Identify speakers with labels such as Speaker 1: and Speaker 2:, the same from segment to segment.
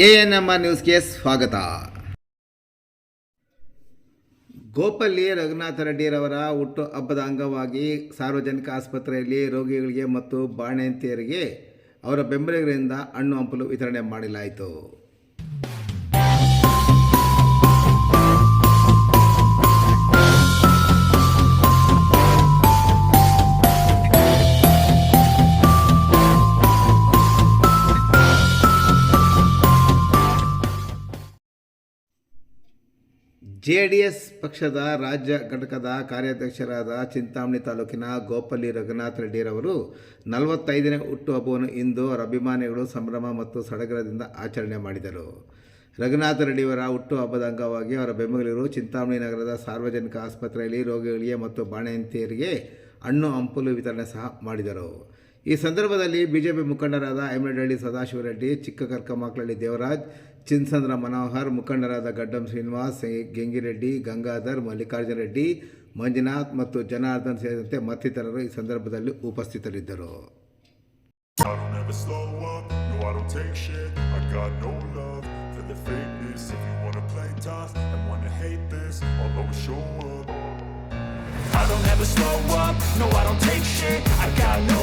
Speaker 1: A N M R ನ್ಯೂಸ್ಗೆ ಸ್ವಾಗತ. ಗೋಪಲ್ಲಿ ರಘುನಾಥ ರೆಡ್ಡಿರವರ ಹುಟ್ಟು ಹಬ್ಬದ ಅಂಗವಾಗಿ ಸಾರ್ವಜನಿಕ ಆಸ್ಪತ್ರೆಯಲ್ಲಿ ರೋಗಿಗಳಿಗೆ ಮತ್ತು ಬಾಣಂತಿಯರಿಗೆ ಅವರ ಬೆಂಬಲಿಗರಿಂದ ಹಣ್ಣು ಹಂಪಲು ವಿತರಣೆ ಮಾಡಲಾಯಿತು. ಜೆ ಡಿ ಎಸ್ ಪಕ್ಷದ ರಾಜ್ಯ ಘಟಕದ ಕಾರ್ಯಾಧ್ಯಕ್ಷರಾದ ಚಿಂತಾಮಣಿ ತಾಲೂಕಿನ ಗೋಪಲ್ಲಿ ರಘುನಾಥ್ ರೆಡ್ಡಿರವರು ನಲವತ್ತೈದನೇ ಹುಟ್ಟುಹಬ್ಬವನ್ನು ಇಂದು ಅವರ ಅಭಿಮಾನಿಗಳು ಸಂಭ್ರಮ ಮತ್ತು ಸಡಗರದಿಂದ ಆಚರಣೆ ಮಾಡಿದರು. ರಘುನಾಥ ರೆಡ್ಡಿಯವರ ಹುಟ್ಟುಹಬ್ಬದ ಅಂಗವಾಗಿ ಅವರ ಬೆಂಬಲಿಗರು ಚಿಂತಾಮಣಿ ನಗರದ ಸಾರ್ವಜನಿಕ ಆಸ್ಪತ್ರೆಯಲ್ಲಿ ರೋಗಿಗಳಿಗೆ ಮತ್ತು ಬಾಣಂತಿಯರಿಗೆ ಹಣ್ಣು, ಹಂಪಲು ವಿತರಣೆ ಸಹ ಮಾಡಿದರು. ಈ ಸಂದರ್ಭದಲ್ಲಿ ಬಿಜೆಪಿ ಮುಖಂಡರಾದ ಎಮ್ಮನಹಳ್ಳಿ ಸದಾಶಿವರೆಡ್ಡಿ ಚಿಕ್ಕ ಕರ್ಕಮಕ್ಳಳ್ಳಿ ದೇವರಾಜ್ ಚಿನ್ಸಂದ್ರ ಮನೋಹರ್ ಮುಖಂಡರಾದ ಗಡ್ಡಂ ಶ್ರೀನಿವಾಸ್ ಗೆಂಗಿರೆಡ್ಡಿ ಗಂಗಾಧರ್ ಮಲ್ಲಿಕಾರ್ಜುನ ರೆಡ್ಡಿ ಮಂಜುನಾಥ್ ಮತ್ತು ಜನಾರ್ದನ್ ಸೇರಿದಂತೆ ಮತ್ತಿತರರು ಈ ಸಂದರ್ಭದಲ್ಲಿ ಉಪಸ್ಥಿತರಿದ್ದರು.
Speaker 2: I don't ever slow up, no I don't take shit. I got no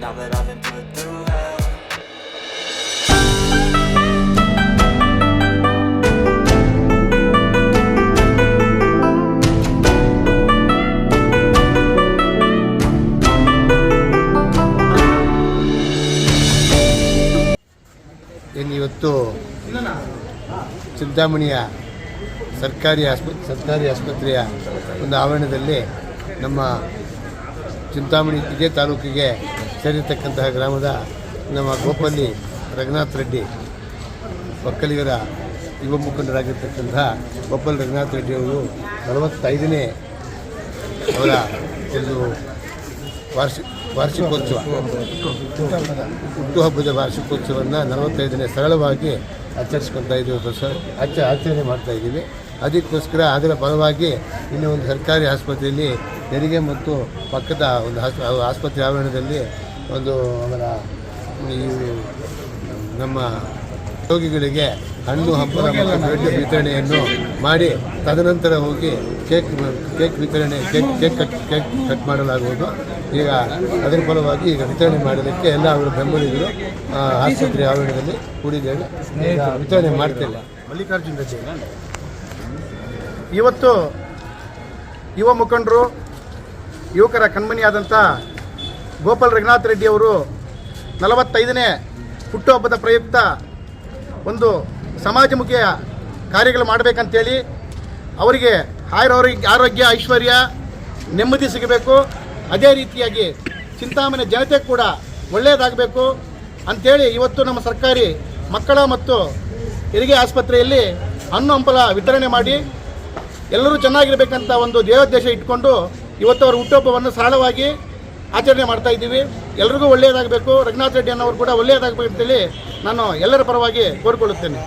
Speaker 3: Now that I've
Speaker 4: ಇವತ್ತು ಚಿಂತಾಮಣಿಯ ಸರ್ಕಾರಿ ಆಸ್ಪ, ಸರ್ಕಾರಿ ಆಸ್ಪತ್ರೆಯ ಒಂದು ಆವರಣದಲ್ಲಿ ನಮ್ಮ ಚಿಂತಾಮಣಿ ಇದೇ ತಾಲೂಕಿಗೆ ಸೇರಿರ್ತಕ್ಕಂತಹ ಗ್ರಾಮದ ನಮ್ಮ ಗೋಪಲ್ಲಿ ರಘುನಾಥ್ ರೆಡ್ಡಿ ಒಕ್ಕಲಿಗರ ಯುವ ಮುಖಂಡರಾಗಿರ್ತಕ್ಕಂತಹ ಗೋಪಾಲ್ ರಘುನಾಥ್ ರೆಡ್ಡಿ ಅವರು ನಲವತ್ತೈದನೇ ಅವರ ಒಂದು ವಾರ್ಷಿಕ ವಾರ್ಷಿಕೋತ್ಸವ. ಹುಟ್ಟುಹಬ್ಬದ ವಾರ್ಷಿಕೋತ್ಸವವನ್ನು ನಲವತ್ತೈದನೇ ಸರಳವಾಗಿ ಆಚರಿಸ್ಕೊತಾ ಇದ್ದೀವಿ ಸರ್. ಆಚ ಆಚರಣೆ ಮಾಡ್ತಾ ಇದ್ದೀವಿ. ಅದಕ್ಕೋಸ್ಕರ ಅದರ ಫಲವಾಗಿ ಇನ್ನು ಒಂದು ಸರ್ಕಾರಿ ಆಸ್ಪತ್ರೆಯಲ್ಲಿ ತೆರಿಗೆ ಮತ್ತು ಪಕ್ಕದ ಒಂದು ಆಸ್- ಆಸ್ಪತ್ರೆ ಆವರಣದಲ್ಲಿ ಒಂದು ಅವರ ಈ ನಮ್ಮ ರೋಗಿಗಳಿಗೆ ಹಣ್ಣು, ಹಂಪಲ ಮತ್ತು ವಿತರಣೆಯನ್ನು ಮಾಡಿ, ತದನಂತರ ಹೋಗಿ ಕೇಕ್ ಕೇಕ್ ವಿತರಣೆ, cake cake cut cake cut ಮಾಡಲಾಗುವುದು. ಈಗ ಅದರ ಫಲವಾಗಿ ಈಗ ವಿತರಣೆ ಮಾಡೋದಕ್ಕೆ ಎಲ್ಲ ಅವರು ಬೆಂಬಲಿಗರು ಆಸ್ಪತ್ರೆ ಆವರಣದಲ್ಲಿ ಕೂಡಿದ್ದೇವೆ. ವಿತರಣೆ ಮಾಡ್ತಿಲ್ಲ
Speaker 5: ಮಲ್ಲಿಕಾರ್ಜುನ್ ರಜೆ ಇವತ್ತು ಯುವ ಮುಖಂಡರು, ಯುವಕರ ಕಣ್ಮಣಿಯಾದಂಥ ಗೋಪಾಲ್ ರಘುನಾಥ್ ರೆಡ್ಡಿ ಅವರು ನಲವತ್ತೈದನೇ ಹುಟ್ಟುಹಬ್ಬದ ಪ್ರಯುಕ್ತ ಒಂದು ಸಮಾಜಮುಖಿಯ ಕಾರ್ಯಗಳು ಮಾಡಬೇಕಂತೇಳಿ ಅವರಿಗೆ ಆರೋಗ್ಯ ಆರೋಗ್ಯ, ಐಶ್ವರ್ಯ, ನೆಮ್ಮದಿ ಸಿಗಬೇಕು. ಅದೇ ರೀತಿಯಾಗಿ ಚಿಂತಾಮಣಿ ಜನತೆ ಕೂಡ ಒಳ್ಳೆಯದಾಗಬೇಕು ಅಂಥೇಳಿ ಇವತ್ತು ನಮ್ಮ ಸರ್ಕಾರಿ ಮಕ್ಕಳ ಮತ್ತು ಹೆರಿಗೆ ಆಸ್ಪತ್ರೆಯಲ್ಲಿ ಹಣ್ಣು ಹಂಪಲ ವಿತರಣೆ ಮಾಡಿ ಎಲ್ಲರೂ ಚೆನ್ನಾಗಿರಬೇಕಂತ ಒಂದು ದೇವೋದ್ದೇಶ ಇಟ್ಕೊಂಡು ಇವತ್ತು ಅವರ ಹುಟ್ಟುಹಬ್ಬವನ್ನು ಸರಳವಾಗಿ ಆಚರಣೆ ಮಾಡ್ತಾ ಇದ್ದೀವಿ. ಎಲ್ರಿಗೂ ಒಳ್ಳೆಯದಾಗಬೇಕು. ರಘುನಾಥ್ ರೆಡ್ಡಿ ಅನ್ನೋರು ಕೂಡ ಒಳ್ಳೆಯದಾಗಬೇಕು ಅಂತೇಳಿ ನಾನು ಎಲ್ಲರ ಪರವಾಗಿ ಕೋರಿಕೊಳ್ಳುತ್ತೇನೆ.